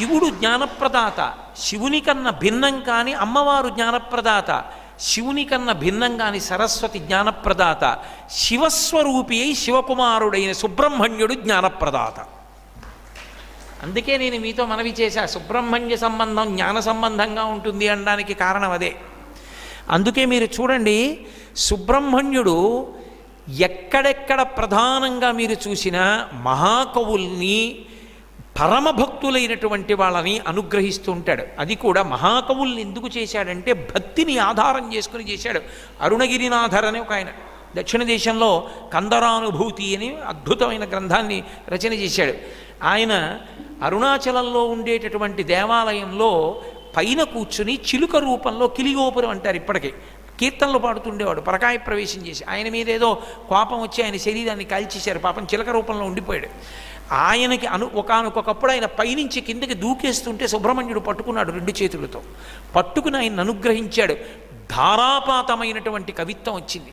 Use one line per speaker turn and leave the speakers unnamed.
శివుడు జ్ఞానప్రదాత. శివుని కన్నా భిన్నం కాని అమ్మవారు జ్ఞానప్రదాత. శివుని కన్నా భిన్నం కాని సరస్వతి జ్ఞానప్రదాత. శివస్వరూపి అయి శివకుమారుడైన సుబ్రహ్మణ్యుడు జ్ఞానప్రదాత. అందుకే నేను మీతో మనవి చేశా సుబ్రహ్మణ్య సంబంధం జ్ఞాన సంబంధంగా ఉంటుంది అనడానికి కారణం అదే. అందుకే మీరు చూడండి సుబ్రహ్మణ్యుడు ఎక్కడెక్కడ ప్రధానంగా మీరు చూసినా మహాకవుల్ని పరమభక్తులైనటువంటి వాళ్ళని అనుగ్రహిస్తూ ఉంటాడు. అది కూడా మహాకవుల్ని ఎందుకు చేశాడంటే భక్తిని ఆధారం చేసుకుని చేశాడు. అరుణగిరినాథర్ అని ఒక ఆయన. దక్షిణ దేశంలో కందరానుభూతి అని అద్భుతమైన గ్రంథాన్ని రచన చేశాడు. ఆయన అరుణాచలంలో ఉండేటటువంటి దేవాలయంలో పైన కూర్చుని చిలుక రూపంలో కిలిగోపురం అంటారు ఇప్పటికీ. కీర్తనలు పాడుతుండేవాడు పరకాయ ప్రవేశం చేసి. ఆయన మీద ఏదో కోపం వచ్చి ఆయన శరీరాన్ని కాల్చేశారు. పాపం చిలక రూపంలో ఉండిపోయాడు. ఆయనకి అను ఒకనకొకప్పుడు ఆయన పైనుంచి కిందకి దూకేస్తుంటే సుబ్రహ్మణ్యుడు పట్టుకున్నాడు రెండు చేతులతో. పట్టుకుని ఆయన అనుగ్రహించాడు. ధారాపాతమైనటువంటి కవిత్వం వచ్చింది.